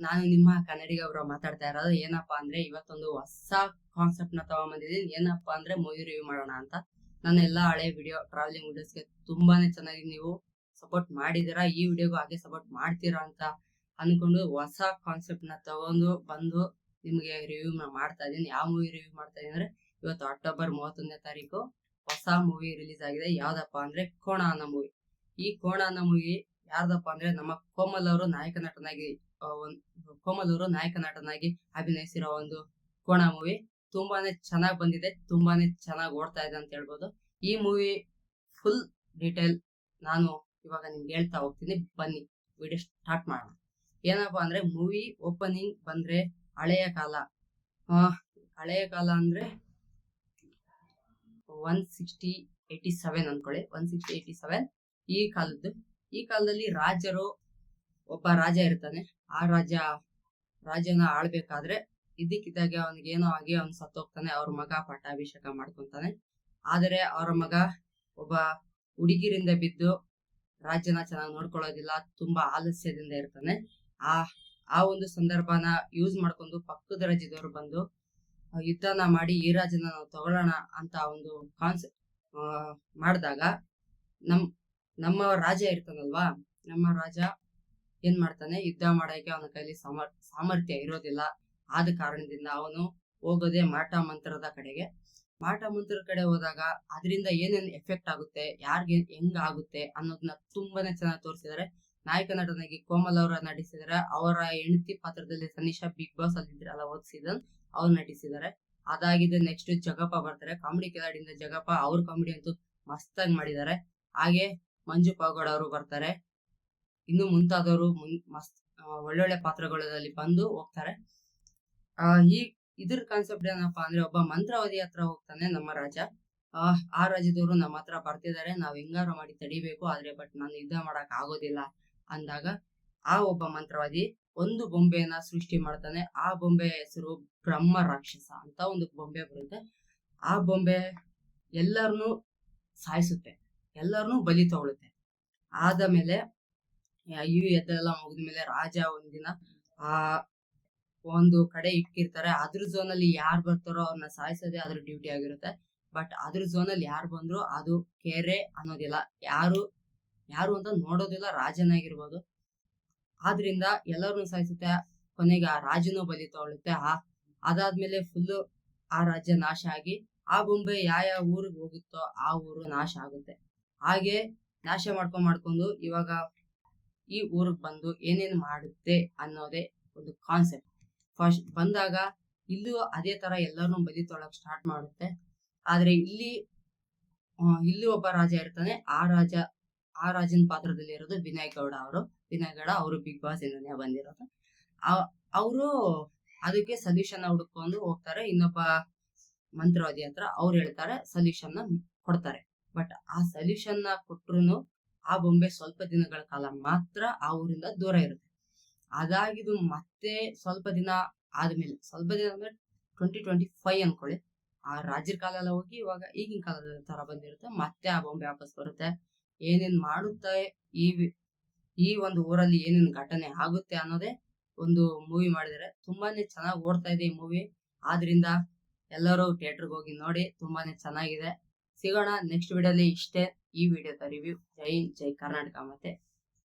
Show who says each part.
Speaker 1: ನಾನು ನಿಮ್ಮ ಕನ್ನಡಿಗ ಮಾತಾಡ್ತಾ ಇರೋದು ಏನಪ್ಪಾ ಅಂದ್ರೆ ಇವತ್ತೊಂದು ಹೊಸ ಕಾನ್ಸೆಪ್ಟ್ನ ತಗೊಂಬಂದಿದ್ದೀನಿ ಏನಪ್ಪಾ ಅಂದ್ರೆ ಮೂವಿ ರಿವ್ಯೂ ಮಾಡೋಣ ಅಂತ. ನನ್ನ ಎಲ್ಲಾ ಹಳೆ ವಿಡಿಯೋ ಟ್ರಾವೆಲಿಂಗ್ ವಿಡಿಯೋಸ್ಗೆ ತುಂಬಾನೇ ಚೆನ್ನಾಗಿ ನೀವು ಸಪೋರ್ಟ್ ಮಾಡಿದೀರಾ ಈ ವಿಡಿಯೋಗೂ ಹಾಗೆ ಸಪೋರ್ಟ್ ಮಾಡ್ತೀರಾ ಅಂತ ಅನ್ಕೊಂಡು ಹೊಸ ಕಾನ್ಸೆಪ್ಟ್ನ ತಗೊಂಡು ಬಂದು ನಿಮಗೆ ರಿವ್ಯೂ ಮಾಡ್ತಾ ಇದ್ದೀನಿ. ಯಾವ ಮೂವಿ ರಿವ್ಯೂ ಮಾಡ್ತಾ ಇದೀನಿ ಅಂದ್ರೆ ಇವತ್ತು ಅಕ್ಟೋಬರ್ ಮೂವತ್ತೊಂದನೇ ತಾರೀಕು ಹೊಸ ಮೂವಿ ರಿಲೀಸ್ ಆಗಿದೆ. ಯಾವ್ದಪ್ಪ ಅಂದ್ರೆ ಕೋಣ ಅನ್ನೋ ಮೂವಿ ಈ ಕೋಣ ಅನ್ನೋ ಮೂವಿ ಯಾರ್ದಪ್ಪ ಅಂದ್ರೆ ನಮ್ಮ ಕೋಮಲ್ ಅವರು ನಾಯಕ ನಟನಾಗಿ ಕೋಮಲ್ ಅವರು ನಾಯಕ ನಟನಾಗಿ ಅಭಿನಯಿಸಿರೋ ಒಂದು ಕೋಣ ಮೂವಿ ತುಂಬಾನೇ ಚೆನ್ನಾಗಿ ಬಂದಿದೆ, ತುಂಬಾನೇ ಚೆನ್ನಾಗಿ ಓಡ್ತಾ ಇದೆ ಅಂತ ಹೇಳ್ಬೋದು. ಈ ಮೂವಿ ಫುಲ್ ಡೀಟೇಲ್ ನಾನು ಇವಾಗ ನಿಮ್ಗೆ ಹೇಳ್ತಾ ಹೋಗ್ತೀನಿ. ಬನ್ನಿ ವಿಡಿಯೋ ಸ್ಟಾರ್ಟ್ ಮಾಡೋಣ. ಏನಪ್ಪಾ ಅಂದ್ರೆ ಮೂವಿ ಓಪನಿಂಗ್ ಬಂದ್ರೆ ಹಳೆಯ ಕಾಲ. ಹಳೆಯ ಕಾಲ ಅಂದ್ರೆ ಒನ್ ಸಿಕ್ಸ್ಟಿ ಏಯ್ಟಿ ಸೆವೆನ್ ಅನ್ಕೊಳ್ಳಿ. ಒನ್ ಸಿಕ್ಸ್ಟಿ ಏಯ್ಟಿ ಸೆವೆನ್ ಈ ಕಾಲದ್ದು. ಈ ಕಾಲದಲ್ಲಿ ರಾಜರು ಒಬ್ಬ ರಾಜ ಇರ್ತಾನೆ. ಆ ರಾಜ, ರಾಜನ ಆಳ್ಬೇಕಾದ್ರೆ ಇದ್ದಕ್ಕಿದ್ದಾಗೆ ಅವನಿಗೆ ಏನೋ ಆಗಿ ಅವನು ಸತ್ತೋಗ್ತಾನೆ. ಅವ್ರ ಮಗ ಪಟ್ಟಾಭಿಷೇಕ ಮಾಡ್ಕೊಂತಾನೆ. ಆದರೆ ಅವರ ಮಗ ಒಬ್ಬ ಹುಡುಗಿರಿಂದ ಬಿದ್ದು ರಾಜ್ಯನ ಚೆನ್ನಾಗಿ ನೋಡ್ಕೊಳ್ಳೋದಿಲ್ಲ, ತುಂಬಾ ಆಲಸ್ಯದಿಂದ ಇರ್ತಾನೆ. ಆ ಆ ಒಂದು ಸಂದರ್ಭನ ಯೂಸ್ ಮಾಡ್ಕೊಂಡು ಪಕ್ಕದ ರಾಜ್ಯದವರು ಬಂದು ಯುದ್ಧನ ಮಾಡಿ ಈ ರಾಜನ ನಾವು ತಗೊಳ್ಳೋಣ ಅಂತ ಒಂದು ಕಾನ್ಸೆಪ್ಟ್ ಮಾಡಿದಾಗ ನಮ್ ನಮ್ಮ ರಾಜ ಇರ್ತಾನಲ್ವಾ? ನಮ್ಮ ರಾಜ ಏನ್ ಮಾಡ್ತಾನೆ? ಯುದ್ಧ ಮಾಡೋಕೆ ಅವನ ಕೈಲಿ ಸಾಮರ್, ಸಾಮರ್ಥ್ಯ ಇರೋದಿಲ್ಲ. ಆದ ಕಾರಣದಿಂದ ಅವನು ಹೋಗೋದೇ ಮಾಟ ಮಂತ್ರದ ಕಡೆಗೆ. ಮಾಟ ಮಂತ್ರದ ಕಡೆ ಹೋದಾಗ ಅದರಿಂದ ಏನೇನು ಎಫೆಕ್ಟ್ ಆಗುತ್ತೆ? ಯಾರಿಗೆ ಹೆಂಗ್ ಆಗುತ್ತೆ? ಅನ್ನೋದನ್ನ ತುಂಬಾನೇ ಚೆನ್ನಾಗಿ ತೋರಿಸಿದ್ದಾರೆ ನಾಯಕ ನಟನಾಗಿ ಕೋಮಲ್ ಅವರ ನಟಿಸಿದ್ದಾರೆ ಅವರ ಹೆಂಡತಿ ಪಾತ್ರದಲ್ಲಿ ಸನಿಷಾ ಬಿಗ್ ಬಾಸ್ ಅಲ್ಲಿ ಇದ್ರಲ್ಲ ಹೋದ್ ಸೀಸನ್ ಅವ್ರು ನಟಿಸಿದ್ದಾರೆ ಅದಾಗಿದೆ ನೆಕ್ಸ್ಟ್ ಜಗಪ್ಪ ಬರ್ತಾರೆ. ಕಾಮಿಡಿ ಕಿಲಾಡಿಯಿಂದ ಜಗಪ್ಪ ಅವ್ರ ಕಾಮಿಡಿ ಅಂತೂ ಮಸ್ತಾಗಿ ಮಾಡಿದ್ದಾರೆ ಹಾಗೆ ಮಂಜು ಪಾಗೋಡ್ ಅವರು ಬರ್ತಾರೆ. ಇನ್ನು ಮುಂತಾದವರು ಮಸ್ತ್ ಒಳ್ಳೊಳ್ಳೆ ಪಾತ್ರಗಳಲ್ಲಿ ಬಂದು ಹೋಗ್ತಾರೆ. ಆ, ಈ, ಇದ್ರ ಕಾನ್ಸೆಪ್ಟ್ ಏನಪ್ಪಾ ಅಂದ್ರೆ ಒಬ್ಬ ಮಂತ್ರವಾದಿ ಹತ್ರ ಹೋಗ್ತಾನೆ ನಮ್ಮ ರಾಜ. ಆ ರಾಜ್ಯದವರು ನಮ್ಮ ಹತ್ರ ಬರ್ತಿದ್ದಾರೆ. ನಾವ್ ಹೆಂಗಾರ ಮಾಡಿ ತಡಿಬೇಕು, ಆದ್ರೆ ಬಟ್ ನಾನು ಯುದ್ಧ ಮಾಡಕ್ ಆಗೋದಿಲ್ಲ ಅಂದಾಗ ಆ ಒಬ್ಬ ಮಂತ್ರವಾದಿ ಒಂದು ಬೊಂಬೆಯನ್ನ ಸೃಷ್ಟಿ ಮಾಡ್ತಾನೆ. ಆ ಬೊಂಬೆ ಹೆಸರು ಬ್ರಹ್ಮ ರಾಕ್ಷಸ ಅಂತ ಒಂದು ಬೊಂಬೆ ಬರುತ್ತೆ. ಆ ಬೊಂಬೆ ಎಲ್ಲರನ್ನು ಸಾಯಿಸುತ್ತೆ. ಎಲ್ಲರನ್ನೂ ಬಲಿ ತಗೊಳುತ್ತೆ. ಆದ ಮೇಲೆ ಇವು ಎದ್ದೆಲ್ಲ ಮುಗಿದ್ಮೇಲೆ ರಾಜ ಒಂದಿನ, ಆ ಒಂದು ಕಡೆ ಇಟ್ಟಿರ್ತಾರೆ. ಅದ್ರ ಝೋನ್ ಅಲ್ಲಿ ಯಾರು ಬರ್ತಾರೋ ಅವ್ರನ್ನ ಸಾಯಿಸೋದೇ ಅದ್ರ ಡ್ಯೂಟಿ ಆಗಿರುತ್ತೆ. ಬಟ್ ಅದ್ರ ಝೋನ್ ಅಲ್ಲಿ ಯಾರು ಬಂದ್ರು ಅದು ಕೆರೆ ಅನ್ನೋದಿಲ್ಲ. ಯಾರು ಯಾರು ಅಂತ ನೋಡೋದಿಲ್ಲ, ರಾಜನಾಗಿರ್ಬೋದು. ಆದ್ರಿಂದ ಎಲ್ಲರನ್ನು ಸಾಯಿಸುತ್ತೆ. ಕೊನೆಗೆ ಆ ರಾಜನೂ ಬಲಿ ತಗೊಳುತ್ತೆ. ಆ, ಅದಾದ್ಮೇಲೆ ಫುಲ್ಲು ಆ ರಾಜ್ಯ ನಾಶ ಆಗಿ, ಆ ಬೊಂಬೆ ಯಾವ ಯಾವ ಊರಿಗೆ ಹೋಗುತ್ತೋ ಆ ಊರು ನಾಶ ಆಗುತ್ತೆ. ಹಾಗೆ ನಾಶ ಮಾಡ್ಕೊಂಡ್ ಮಾಡ್ಕೊಂಡು ಇವಾಗ ಈ ಊರಿಗೆ ಬಂದು ಏನೇನು ಮಾಡುತ್ತೆ ಅನ್ನೋದೇ ಒಂದು ಕಾನ್ಸೆಪ್ಟ್ ಫಸ್ಟ್ ಬಂದಾಗ ಇಲ್ಲೂ ಅದೇ ತರ ಎಲ್ಲರನ್ನೂ ಬಲಿ ತೊಳಕ್ ಸ್ಟಾರ್ಟ್ ಮಾಡುತ್ತೆ. ಆದ್ರೆ ಇಲ್ಲಿ ಇಲ್ಲಿ ಒಬ್ಬ ರಾಜ ಇರ್ತಾನೆ. ಆ ರಾಜ, ಆ ರಾಜನ ಪಾತ್ರದಲ್ಲಿ ಇರೋದು ವಿನಯ್ ಗೌಡ ಅವರು. ವಿನಯ್ ಗೌಡ ಅವರು ಬಿಗ್ ಬಾಸ್ ಇಂದನೇ ಬಂದಿರೋದು. ಅವರು ಅದಕ್ಕೆ ಸೊಲ್ಯೂಷನ್ ಹುಡುಕೊಂಡು ಹೋಗ್ತಾರೆ. ಇನ್ನೊಬ್ಬ ಮಂತ್ರವಾದಿ ಹತ್ರ ಅವ್ರು ಹೇಳ್ತಾರೆ ಸೊಲ್ಯೂಷನ್ ಕೊಡ್ತಾರೆ. ಬಟ್ ಆ ಸೊಲ್ಯೂಷನ್ನ ಕೊಟ್ರು ಆ ಬೊಂಬೆ ಸ್ವಲ್ಪ ದಿನಗಳ ಕಾಲ ಮಾತ್ರ ಆ ಊರಿಂದ ದೂರ ಇರುತ್ತೆ. ಅದಾಗಿದ್ದು ಮತ್ತೆ ಸ್ವಲ್ಪ ದಿನ ಆದ್ಮೇಲೆ, ಸ್ವಲ್ಪ ದಿನ ಅಂದ್ರೆ ಟ್ವೆಂಟಿ ಟ್ವೆಂಟಿ ಫೈವ್ ಅನ್ಕೊಳ್ಳಿ. ಆ ರಾಜ್ಯರ ಕಾಲ ಎಲ್ಲ ಹೋಗಿ ಇವಾಗ ಈಗಿನ ಕಾಲದ ತರ ಬಂದಿರುತ್ತೆ. ಮತ್ತೆ ಆ ಬೊಂಬೆ ವಾಪಸ್ ಬರುತ್ತೆ. ಏನೇನ್ ಮಾಡುತ್ತೆ ಈ ಈ ಒಂದು ಊರಲ್ಲಿ ಏನೇನ್ ಘಟನೆ ಆಗುತ್ತೆ ಅನ್ನೋದೇ ಒಂದು ಮೂವಿ ಮಾಡಿದರೆ. ತುಂಬಾನೇ ಚೆನ್ನಾಗಿ ಓಡ್ತಾ ಇದೆ ಈ ಮೂವಿ ಆದ್ರಿಂದ ಎಲ್ಲರೂ ಥಿಯೇಟರ್ಗೆ ಹೋಗಿ ನೋಡಿ, ತುಂಬಾನೇ ಚೆನ್ನಾಗಿದೆ. ಸಿಗೋಣ ನೆಕ್ಸ್ಟ್ ವಿಡಿಯೋಲಿ ಇಷ್ಟೇ ಈ ವಿಡಿಯೋದ ರಿವ್ಯೂ ಜೈ ಜೈ ಕರ್ನಾಟಕ ಮತ್ತೆ